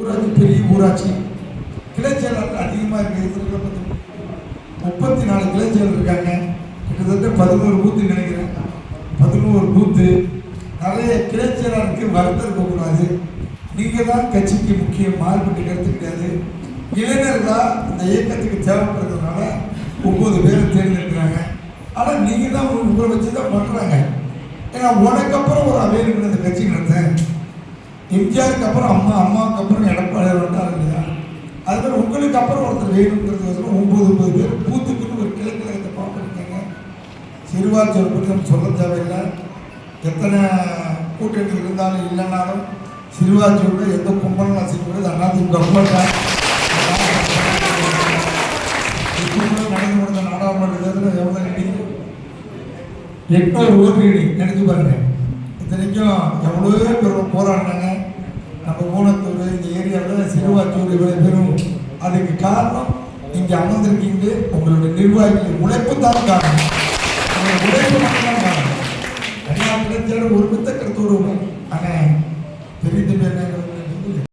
ஊராட்சி பெரிய ஊராட்சி கிளைச்செயலாளர் அதிகமாக இருக்கிறது முப்பத்தி நாலு கிளைச்செயலர் இருக்காங்க. கிட்டத்தட்ட பதினோரு பூத்து நினைக்கிறேன். பதினோரு பூத்து. நிறைய கிளைச்செயலாளருக்கு வருத்தம் இருக்கக்கூடாது. நீங்கள் தான் கட்சிக்கு முக்கிய மாறுபட்டு கருத்து கிடையாது இளைஞர் தான் இந்த இயக்கத்துக்கு தேவைப்படுறதுனால ஒம்பது பேரை தேர்ந்தெடுக்கிறாங்க. ஆனால் நீங்கள் தான் உங்களை வச்சு தான் பண்ணுறாங்க ஏன்னா உனக்கு அப்புறம் ஒரு அவைலபிள் இந்த கட்சி நடத்தேன் எம்ஜிஆருக்கு அப்புறம் அம்மா அம்மாவுக்கு அப்புறம் எடப்பாடி வந்தார் இல்லையா? அது மாதிரி உங்களுக்கு அப்புறம் ஒருத்தர் வேணுங்கிறது வந்து ஒம்பது ஒம்பது பேர் பூத்துக்குன்னு ஒரு கிழக்கில் கழகத்தை பார்த்துருக்கீங்க. சிறுவாச்சூர் பற்றி நம்ம சொல்ல தேவையில்லை. எத்தனை கூட்டணி இருந்தாலும் இல்லைனாலும் சிறுவாச்சூரில் எந்த கும்பலும் நசிக்கிறது அதிமுக கும்பல் தான். இப்ப நடந்து முடிந்த நாடாளுமன்ற தேர்தலில் எவ்வளோ நீடிக்கும் எட்நூறு ஓட்டு நினைச்சு பாருங்க. இத்தனைக்கும் எவ்வளோ பேர் போராடினாங்க. நம்ம ஊனத்தூர் இந்த ஏரியாவில் சிறுவாச்சூர் இவ்வளோ பெரும். அதுக்கு காரணம் இங்கே அமர்ந்திருக்கீங்க உங்களுடைய நிர்வாகிகள் உழைப்பு தான் காரணம் உழைப்பு மட்டும்தான் காரணம். எல்லா இடத்திலும் ஒரு மித்த கருத்து வருவோம் ஆனால்